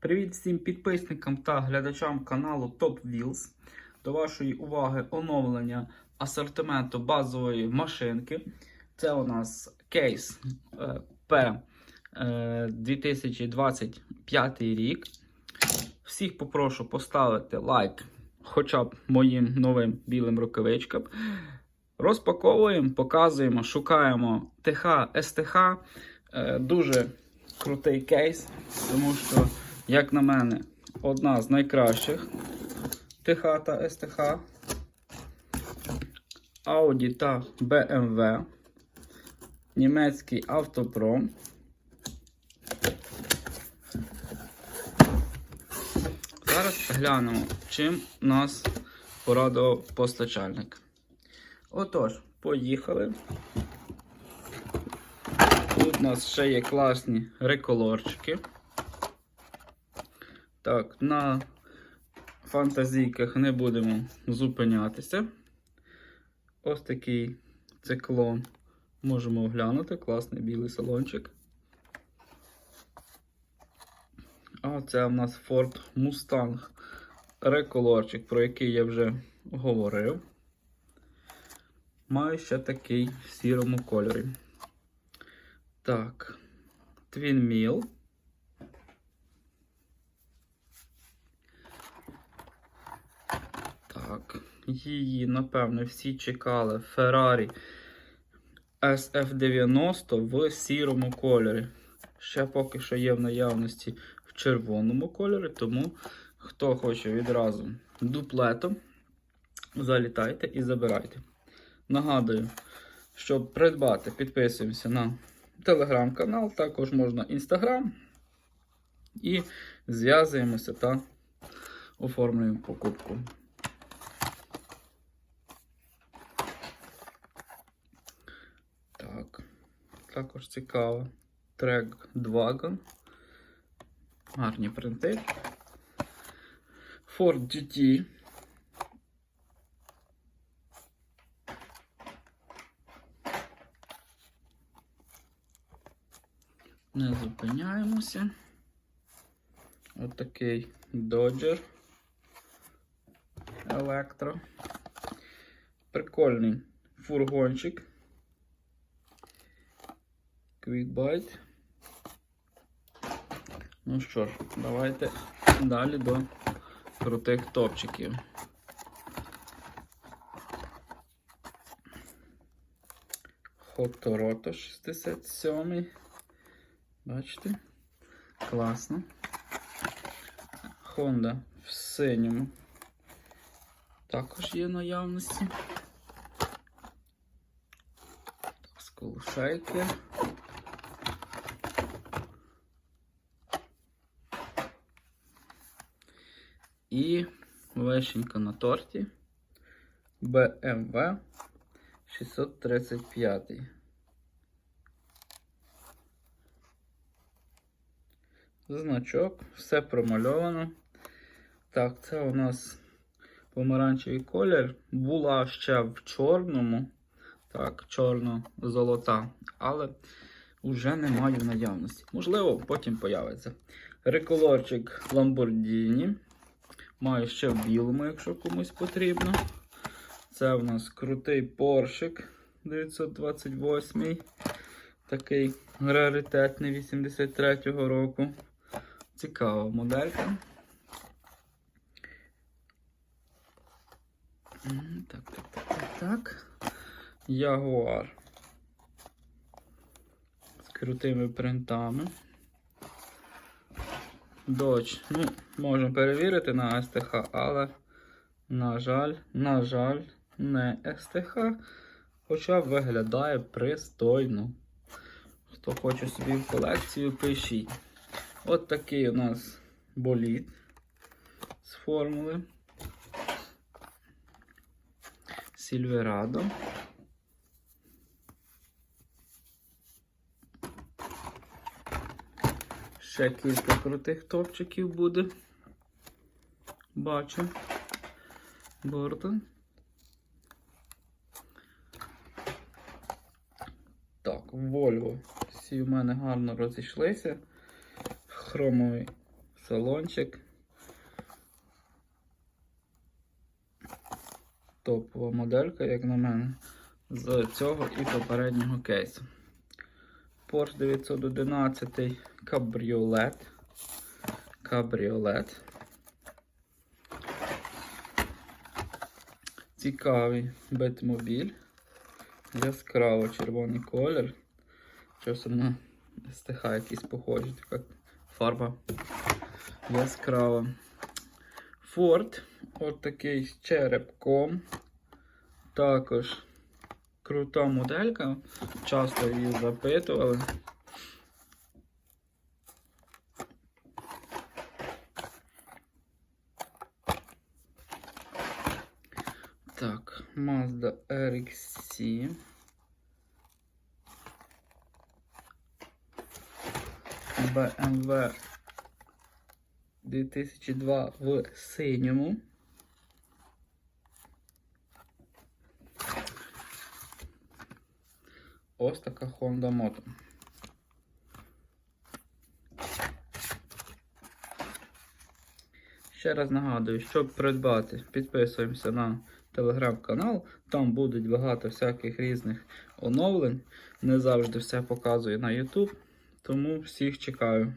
Привіт всім підписникам та глядачам каналу Top Wheels. До вашої уваги оновлення асортименту базової машинки. Це у нас кейс е, P е, 2025 рік. Всіх попрошу поставити лайк хоча б моїм новим білим рукавичкам. Розпаковуємо, показуємо, шукаємо ТХ, СТХ. Е, Дуже крутий кейс, тому що, як на мене, одна з найкращих ТХ та СТХ. Audi та BMW. Німецький автопром. Зараз глянемо, чим нас порадував постачальник. Отож, поїхали. Тут у нас ще є класні реколорчики. Так, на фантазійках не будемо зупинятися. Ось такий циклон можемо оглянути. Класний білий салончик. А це у нас Ford Mustang реколорчик, про який я вже говорив. Маю ще такий в сірому кольорі. Так, Twin Mill. Так, її, напевно, всі чекали Ferrari SF90 в сірому кольорі. Ще поки що є в наявності в червоному кольорі, тому хто хоче відразу дуплетом, залітайте і забирайте. Нагадую, щоб придбати, підписуємося на телеграм-канал, також можна інстаграм. І зв'язуємося та оформлюємо покупку. Так, також цікаво. Трек Dwagon. Гарні принти. Ford GT. Не зупиняємося. От такий Dodger Електро. Прикольний фургончик. Quickbite. Ну що ж, давайте далі до крутих топчиків. Хоторото 67. Бачите? Класно. Honda в синьому. Також є наявності. Сколшайки. І вишенька на торті BMW 635. Значок, все промальовано. Так, це у нас помаранчевий колір. Була ще в чорному. Так, чорно-золота, але вже немає в наявності. Можливо, потім появиться. Реколорчик Lamborghini. Маю ще в білому, якщо комусь потрібно. Це у нас крутий поршик 928. Такий раритетний 83-го року. Цікава моделька. Так, так, так, так, так. Ягуар. З крутими принтами. Додж. Ну, можемо перевірити на СТХ, але, на жаль, на жаль, не СТХ. Хоча виглядає пристойно. Хто хоче собі в колекцію, пишіть. От такий у нас боліт з формули. Сільверадо. Ще кілька крутих топчиків буде. Бачу. Гордон. Так, Volvo. Всі в мене гарно розійшлися. Хромовий салончик. Топова моделька, як на мене, з цього і попереднього кейсу. Porsche 911 кабріолет. Кабріолет. Цікавий битмобіль. Яскраво червоний колір. Часом на стиха якийсь похожий, така фарба яскрава. Форд, от такий з черепком. Також крута моделька. Часто її запитували. Так, Mazda RX-7. BMW 2002 в синьому. Ось така Honda Moto. Ще раз нагадую, щоб придбати, підписуємося на телеграм-канал. Там буде багато всяких різних оновлень. Не завжди все показую на YouTube. Тому всіх чекаю.